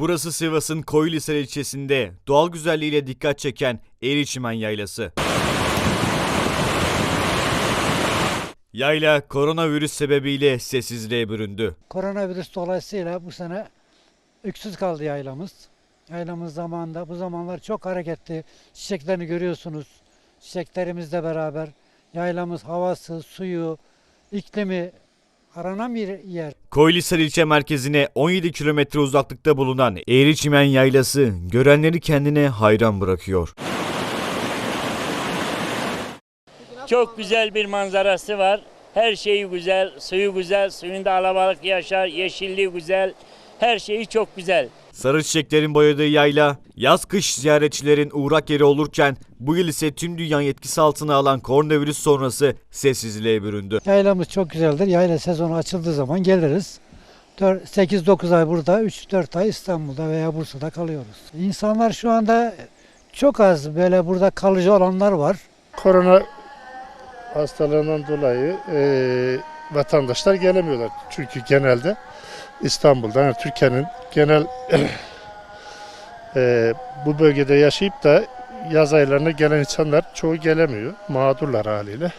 Burası Sivas'ın Koyulisar ilçesinde doğal güzelliğiyle dikkat çeken Eğriçimen Yaylası. Yayla koronavirüs sebebiyle sessizliğe büründü. Koronavirüs dolayısıyla bu sene öksüz kaldı yaylamız. Yaylamız zamanında bu zamanlar çok hareketli. Çiçeklerini görüyorsunuz. Çiçeklerimizle beraber yaylamız havası, suyu, iklimi aranan bir yer. Koyulisar ilçe merkezine 17 kilometre uzaklıkta bulunan Eğriçimen Yaylası görenleri kendine hayran bırakıyor. Çok güzel bir manzarası var. Her şeyi güzel, suyu güzel, suyunda alabalık yaşar, yeşilliği güzel. Her şeyi çok güzel. Sarı çiçeklerin boyadığı yayla, yaz kış ziyaretçilerin uğrak yeri olurken bu yıl ise tüm dünyanın etkisi altına alan koronavirüs sonrası sessizliğe büründü. Yaylamız çok güzeldir. Yayla sezonu açıldığı zaman geliriz. 8-9 ay burada, 3-4 ay İstanbul'da veya Bursa'da kalıyoruz. İnsanlar şu anda çok az böyle burada kalıcı olanlar var. Korona hastalığından dolayı e, vatandaşlar gelemiyorlar. Çünkü genelde İstanbul'da, yani Türkiye'nin genel e, bu bölgede yaşayıp da yaz aylarına gelen insanlar çoğu gelemiyor. Mağdurlar haliyle.